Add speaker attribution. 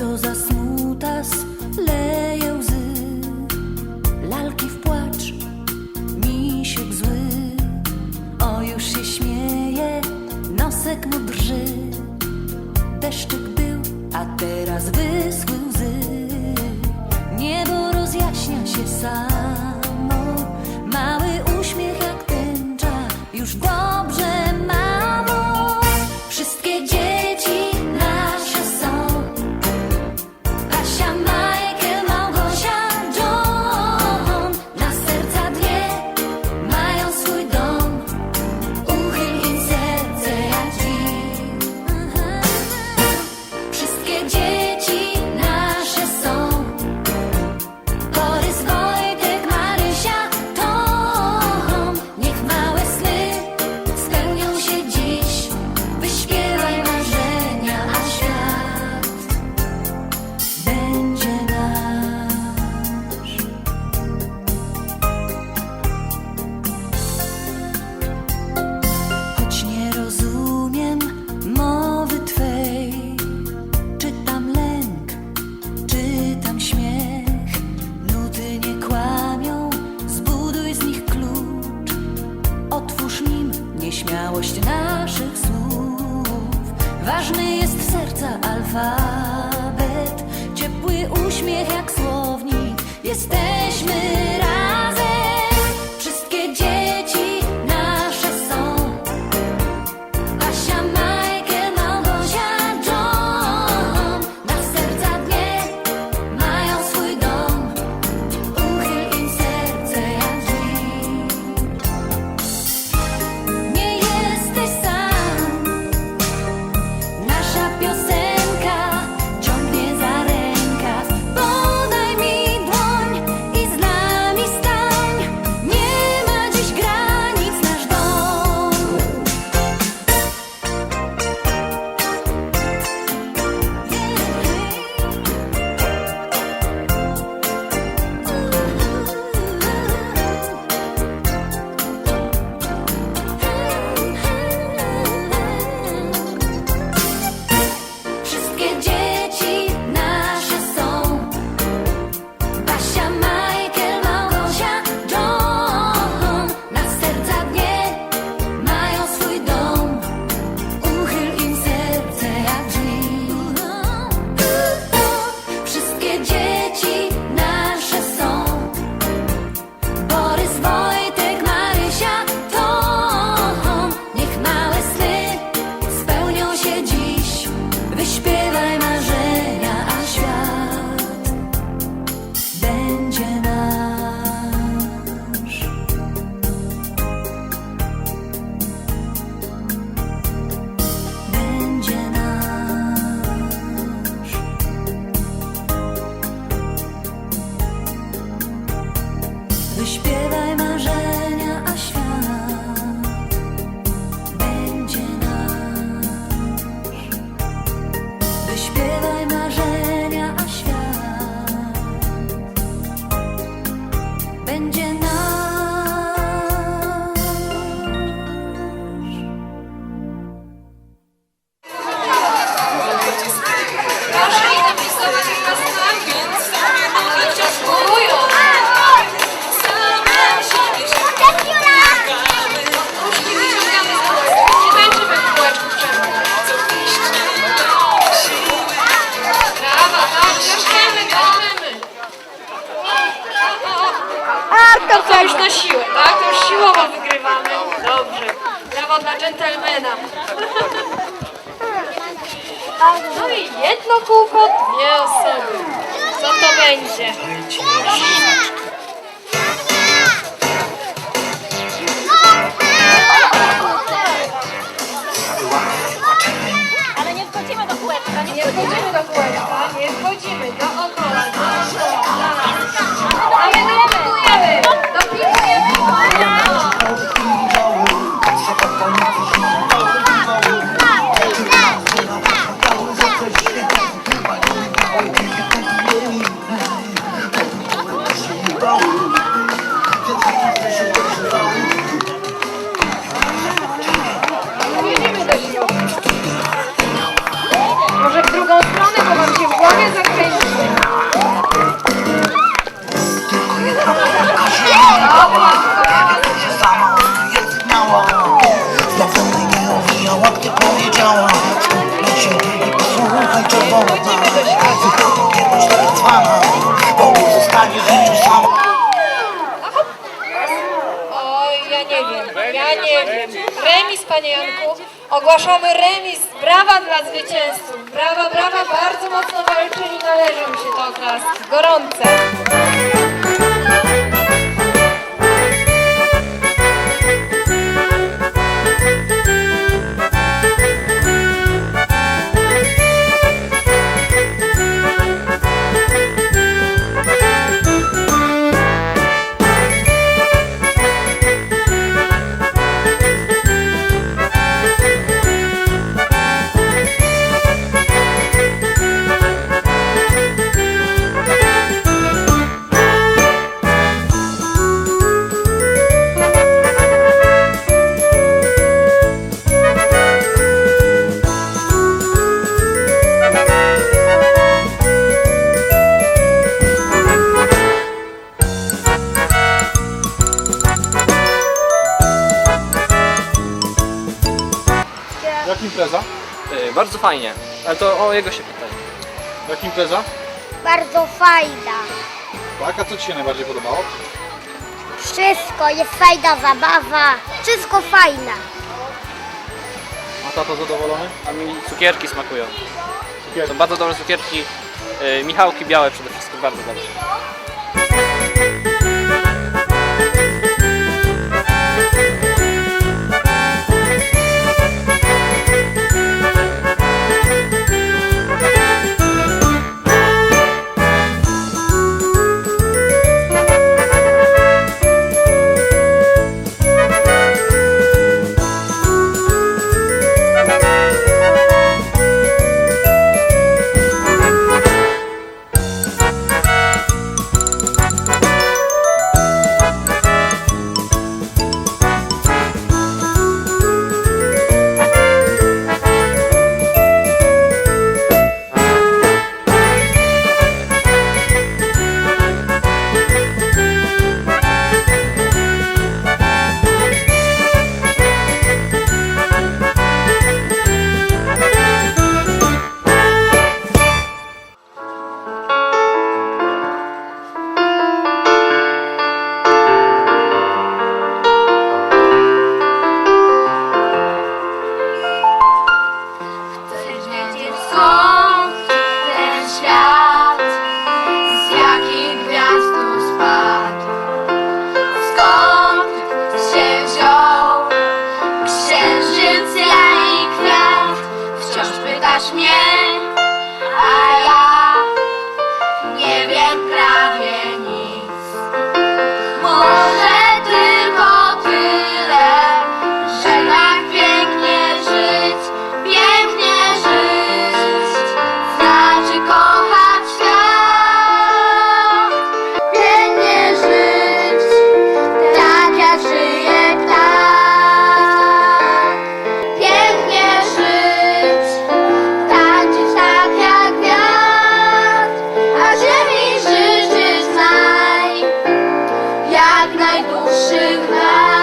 Speaker 1: Muitos assuntos leves. jesteśmy.
Speaker 2: dżentelmena. No i jedno kółko, dwie osoby. Co to będzie? Oj, ja nie wiem, ja nie wiem. Remis, panie Janku. Ogłaszamy remis. Brawa dla zwycięzców. Brawa, brawa, bardzo mocno walczyli, należą się to oklaski. Gorące.
Speaker 3: Jak impreza?
Speaker 4: Y, Bardzo fajnie, ale to o jego się pytaj.
Speaker 3: Jak impreza?
Speaker 5: Bardzo fajna.
Speaker 3: Tak, a co Ci się najbardziej podobało?
Speaker 5: Wszystko, jest fajna zabawa. Wszystko fajne.
Speaker 3: A tato zadowolony?
Speaker 4: A mi cukierki smakują.
Speaker 3: Cukierki.
Speaker 4: To bardzo dobre cukierki. Y, Michałki białe przede wszystkim bardzo dobre.
Speaker 1: again. I як найдушевна.